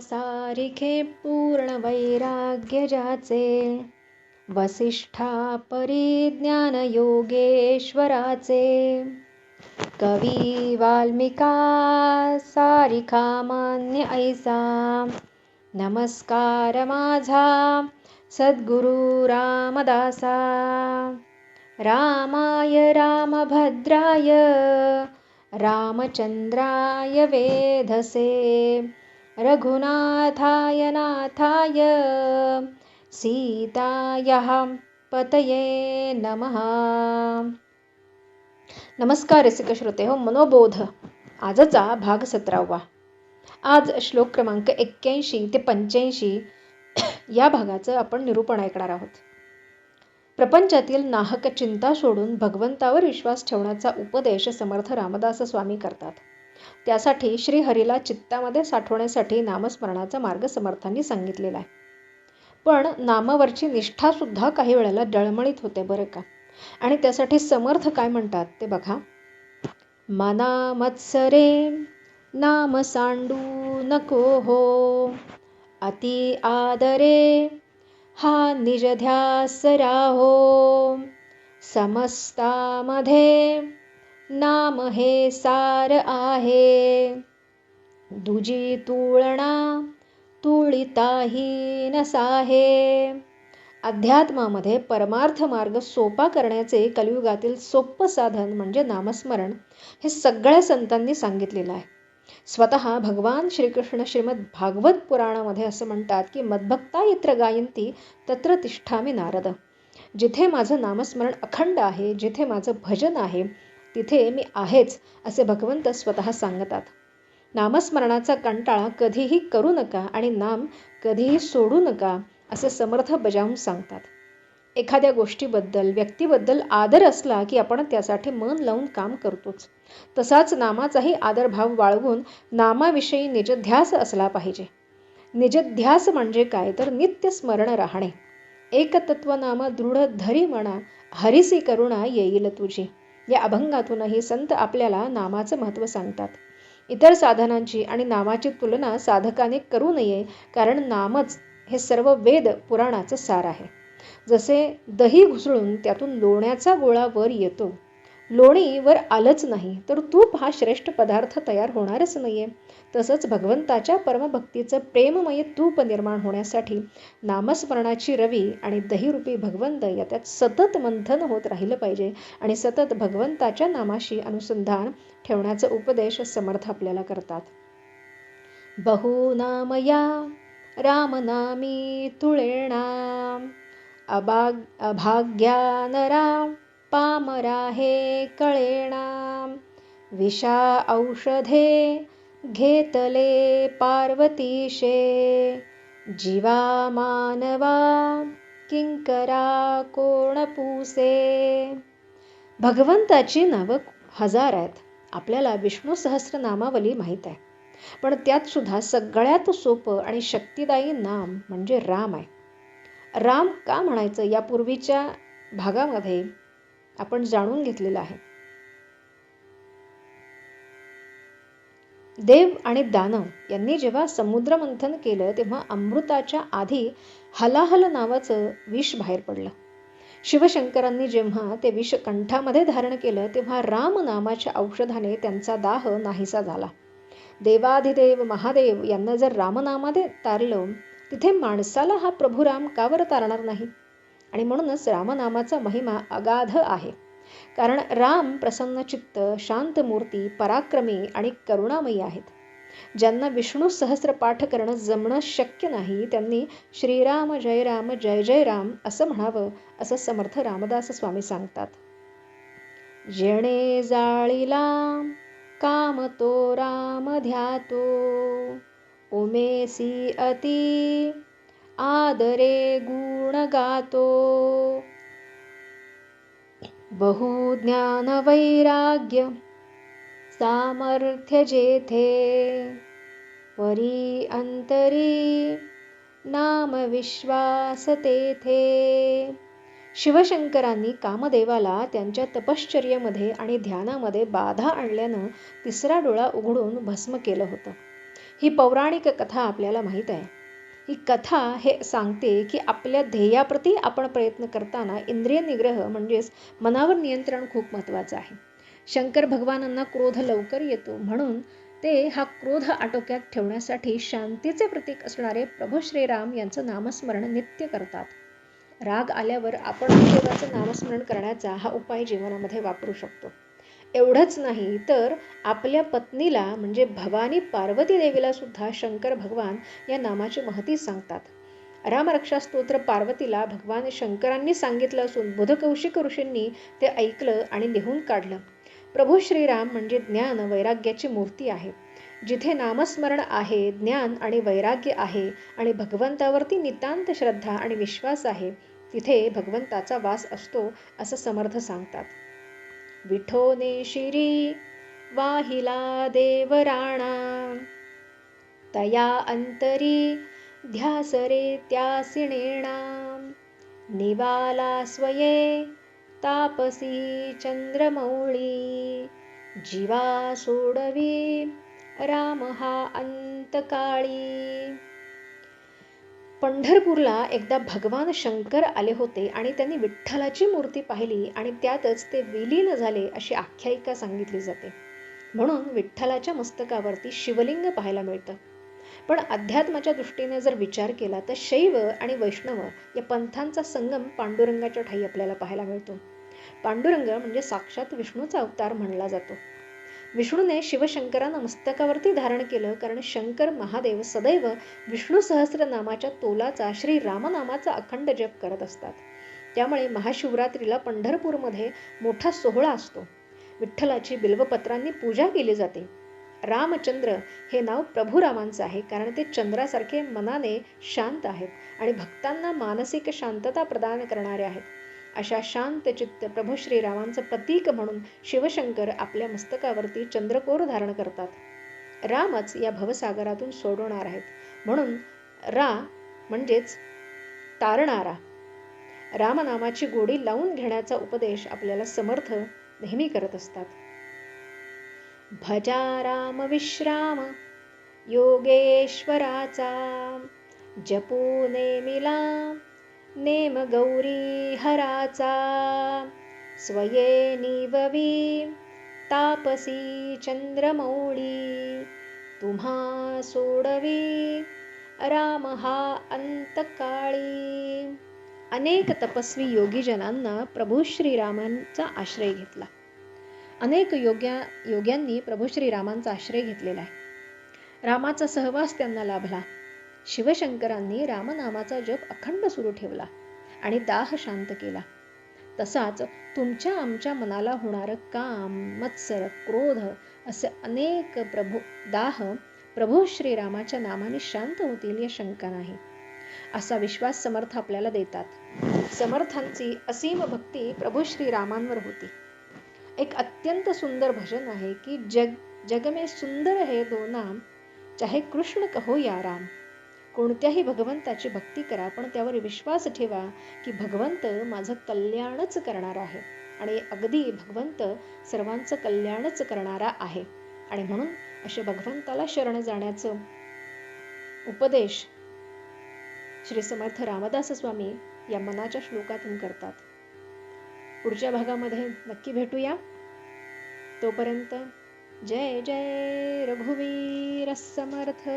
सारिखे पूर्ण वैराग्य ज्याचे वसिष्ठा परिज्ञान योगेश्वराचे. कवी वाल्मिका सारिखा मान्य ऐसा. नमस्कार माझा सद्गुरु रामदासा. रामाय रामभद्राय रामचंद्राय वेधसे. रघुनाथाय नाथाय। सीतायाः पतये नमः। नमस्कार रसिक श्रोते हो मनोबोध. आजचा भाग सतरावा. आज श्लोक क्रमांक एक्क्याऐंशी ते पंच्याऐंशी या भागाचं आपण निरूपण ऐकणार आहोत. प्रपंचातील नाहक चिंता सोडून भगवंतावर विश्वास ठेवण्याचा उपदेश समर्थ रामदास स्वामी करतात. त्यासाठी श्रीहरीला चित्तामध्ये साठवण्यासाठी नामस्मरणाचा मार्ग समर्थांनी सांगितलेला आहे. पण नामावरची निष्ठा सुद्धा काही वेळेला डळमळीत होते बरं का? आणि त्यासाठी समर्थ काय म्हणतात ते बघा. मना मत्सरे नाम सांडू नको हो. अति आदरे हा निज ध्यास राहो. समस्तामध्ये नाम हे सार आहे. दुजी तुळणा तुळिताही नसाहे अध्यात्मामध्ये परमार्थ मार्ग सोपा करण्याचे कलियुगातील सोप्प साधन म्हणजे नामस्मरण हे सगळ्या संतांनी सांगितलेलं आहे. स्वतः भगवान श्रीकृष्ण श्रीमद भागवत पुराणामध्ये असं म्हणतात की मद्भक्ता यत्र गायंती तत्र तिष्ठामी नारद. जिथे माझं नामस्मरण अखंड आहे जिथे माझं भजन आहे तिथे मी आहेच असे भगवंत स्वतः सांगतात. नामस्मरणाचा कंटाळा कधीही करू नका आणि नाम कधीही सोडू नका असे समर्थ बजावून सांगतात. एखाद्या गोष्टीबद्दल व्यक्तीबद्दल आदर असला की आपण त्यासाठी मन लावून काम करतोच. तसाच नामाचाही आदरभाव बाळगून नामाविषयी निजध्यास असला पाहिजे. निजध्यास म्हणजे काय? तर नित्य स्मरण राहणे. एकतत्वनामा दृढ धरी म्हणा हरिसी करुणा येईल तुझी. या अभंगातूनही संत आपल्याला नामाचं महत्त्व सांगतात. इतर साधनांची आणि नामाची तुलना साधकाने करू नये कारण नामच हे सर्व वेद पुराणाचं सार आहे. जसे दही घुसळून त्यातून लोण्याचा गोळा वर येतो लोणी वर आलंच नाही तर तूप हा श्रेष्ठ पदार्थ तयार होणारच नाहीये. तसंच भगवंताच्या परमभक्तीचं प्रेममय तूप निर्माण होण्यासाठी नामस्मरणाची रवी आणि दहीरूपी भगवंत याच्यात सतत मंथन होत राहिलं पाहिजे आणि सतत भगवंताच्या नामाशी अनुसंधान ठेवण्याचा उपदेश समर्थ आपल्याला करतात. बहुनामया रामनामी तुळेणा अभाग अभाग्यानरा पामरा हे कळेणा. विषा औषधे घेतले पार्वतीशे. जीवा मानवा किंकरा कोण पुसे. भगवंताची नावं हजार आहेत. आपल्याला विष्णू सहस्रनामावली माहीत आहे. पण त्यात सुद्धा सगळ्यात सोपं आणि शक्तिदायी नाम म्हणजे राम आहे. राम का म्हणायचं? यापूर्वीच्या भागामध्ये आपण जाणून घेतलेलं आहे. देव आणि दानव यांनी जेव्हा समुद्र मंथन केलं तेव्हा अमृताच्या आधी हलाहल नावाचं विष बाहेर पडलं. शिवशंकरांनी जेव्हा ते विष कंठामध्ये धारण केलं तेव्हा राम नामाच्या औषधाने त्यांचा दाह नाहीसा झाला. देवाधिदेव महादेव यांना जर रामनामादे तारलं तिथे माणसाला हा प्रभू राम का बरं तारणार नाही? आणि म्हणूनच रामनामाचा महिमा अगाध आहे. कारण राम प्रसन्नचित्त शांतमूर्ती पराक्रमी आणि करुणामयी आहेत. ज्यांना विष्णू सहस्र पाठ करणं जमणं शक्य नाही त्यांनी श्रीराम जय राम जय जय राम असं म्हणावं असं समर्थ रामदास स्वामी सांगतात. जेणे जाळीला काम तो राम ध्यातो उमेसी अति आदरे गुण गातो बहुज्ञान वैराग्य सामर्थ्य जेथे। परी अंतरी नाम विश्वास तेथे। शिवशंकरांनी कामदेवाला त्यांच्या तपश्चर्येमध्ये आणि ध्यानामध्ये बाधा आणल्यानं तिसरा डोळा उघडून भस्म केलं होतं. ही पौराणिक कथा आपल्याला माहीत आहे. ही कथा हे सांगते की आपल्या ध्येयाप्रती आपण प्रयत्न करताना इंद्रिय निग्रह म्हणजेच मनावर नियंत्रण खूप महत्त्वाचं आहे. शंकर भगवानांना क्रोध लवकर येतो म्हणून ते हा क्रोध आटोक्यात ठेवण्यासाठी शांतीचे प्रतीक असणारे प्रभू श्रीराम यांचं नामस्मरण नित्य करतात. राग आल्यावर आपण देवाचं नामस्मरण करण्याचा हा उपाय जीवनामध्ये वापरू शकतो. एवढंच नाही तर आपल्या पत्नीला म्हणजे भवानी पार्वती देवीला सुद्धा शंकर भगवान या नामाची महती सांगतात. रामरक्षा स्तोत्र पार्वतीला भगवान शंकरांनी सांगितलं असून बुधकौशिक ऋषींनी ते ऐकलं आणि लिहून काढलं. प्रभू श्रीराम म्हणजे ज्ञान वैराग्याची मूर्ती आहे. जिथे नामस्मरण आहे ज्ञान आणि वैराग्य आहे आणि भगवंतावरती नितांत श्रद्धा आणि विश्वास आहे तिथे भगवंताचा वास असतो असं समर्थ सांगतात. विठोनेशिरी वाहिला देवराणां। तया अन्तरी ध्यासरेत्यासिनीणां निवाला स्वये तापसी चन्द्रमौळी। जीवा सोडवी रामः अन्तकाळी। पंढरपूरला एकदा भगवान शंकर आले होते आणि त्यांनी विठ्ठलाची मूर्ती पाहिली आणि त्यातच ते विलीन झाले अशी आख्यायिका सांगितली जाते. म्हणून विठ्ठलाच्या मस्तकावरती शिवलिंग पाहायला मिळतं. पण अध्यात्माच्या दृष्टीने जर विचार केला तर शैव आणि वैष्णव या पंथांचा संगम पांडुरंगाच्या ठाई आपल्याला पाहायला मिळतो. पांडुरंग म्हणजे साक्षात विष्णूचा अवतार म्हणला जातो. विष्णूने शिवशंकरांना मस्तकावरती धारण केलं कारण शंकर महादेव सदैव विष्णू सहस्रनामाच्या तोलाचा श्री रामनामाचा अखंड जप करत असतात. त्यामुळे महाशिवरात्रीला पंढरपूरमध्ये मोठा सोहळा असतो. विठ्ठलाची बिल्वपत्रांनी पूजा केली जाते. रामचंद्र हे नाव प्रभू रामांचं आहे कारण ते चंद्रासारखे मनाने शांत आहेत आणि भक्तांना मानसिक शांतता प्रदान करणारे आहेत. अशा शांतचित्त प्रभू श्रीरामांचं प्रतीक म्हणून शिवशंकर आपल्या मस्तकावरती चंद्रकोर धारण करतात. रामच या भवसागरातून सोडवणार आहेत. म्हणून रा म्हणजेच तारणारा. रामनामाची गोडी लावून घेण्याचा उपदेश आपल्याला समर्थ नेहमी करत असतात. भजा राम विश्राम योगेश्वराचा जपू नेमिला नेम गौरी हराचा स्वये निववी तापसी चंद्रमौळी तुम्हा सोडवी राम हा अंतकाळी. अनेक तपस्वी योगीजनांना प्रभू श्रीरामांचा आश्रय घेतला. अनेक योग्या योग्यांनी प्रभू श्रीरामांचा आश्रय घेतलेला आहे. रामाचा सहवास त्यांना लाभला. शिवशंकरांनी रामनामाचा जप अखंड सुरू ठेवला आणि दाह शांत केला. तसाच तुमच्या आमच्या मनाला होणारं काम मत्सर क्रोध असे अनेक प्रभू दाह प्रभू श्रीरामाच्या नामाने शांत होतील या शंका नाही. असा विश्वास समर्थ आपल्याला देतात. समर्थांची असीम भक्ती प्रभू श्रीरामांवर होती. एक अत्यंत सुंदर भजन आहे की जग जग में सुंदर हे दो नाम चाहे कृष्ण कहो या राम. कोणत्याही भगवंताची भक्ती करा पण त्यावर विश्वास ठेवा की भगवंत माझं कल्याणच करणार आहे. आणि अगदी भगवंत सर्वांचं कल्याणच करणारा आहे. आणि म्हणून असे भगवंताला शरण जाण्याचं उपदेश श्री समर्थ रामदास स्वामी या मनाच्या श्लोकातून करतात. पुढच्या भागामध्ये नक्की भेटूया. तोपर्यंत जय जय रघुवीर समर्थ.